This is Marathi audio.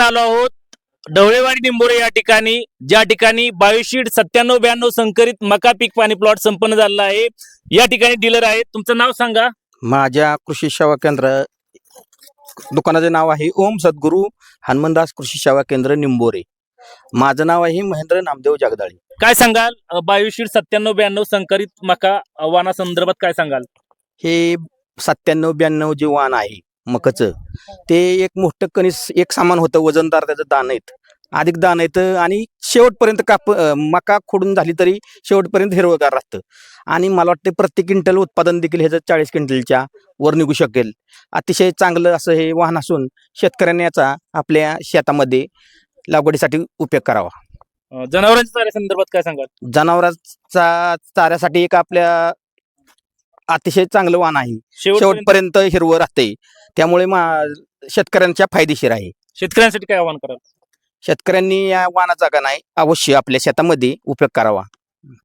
आलो आहोत. ढवळेवाडी निंबोरे या ठिकाणी ज्या ठिकाणी बायोशीड सत्त्याण्णव ब्याण्णव संकरित मका पीक पाणी प्लॉट संपन्न झालेला आहे. या ठिकाणी डीलर आहेत. तुमचं नाव सांगा. माझ्या कृषी सेवा केंद्र दुकानाचे नाव आहे ओम सद्गुरू हनुमंदास कृषी सेवा केंद्र निंबोरे. माझं नाव आहे महेंद्र नामदेव जगदाळे. काय सांगाल? बायोशीड सत्त्याण्णव ब्याण्णव संकरित मका वाना संदर्भात काय सांगाल? हे सत्त्याण्णव ब्याण्णव जे वाण आहे मकचं. ते एक मोठं कणीस एक सामान होतं वजनदार त्याचं दाण आहेत. अधिक दाण येतं आणि शेवटपर्यंत काप मका खोडून झाली तरी शेवटपर्यंत हिरवगार राहतं. आणि मला वाटतं प्रत्येक क्विंटल उत्पादन देखील ह्याचं चाळीस क्विंटलच्या वर निघू शकेल. अतिशय चांगलं असं हे वाहन असून शेतकऱ्यांनी याचा आपल्या शेतामध्ये लागवडीसाठी उपयोग करावा. जनावरांच्या चाऱ्या संदर्भात काय सांगाल? जनावरांचा चाऱ्यासाठी एक आपल्या अतिशय चांगलं वाहन आहे. शेवटपर्यंत? हिरवं राहते त्यामुळे शेतकऱ्यांच्या फायदेशीर आहे. शेतकऱ्यांसाठी काय आव्हान कराल? शेतकऱ्यांनी या वाहनाचा का नाही. अवश्य आपल्या शेतामध्ये उपयोग करावा.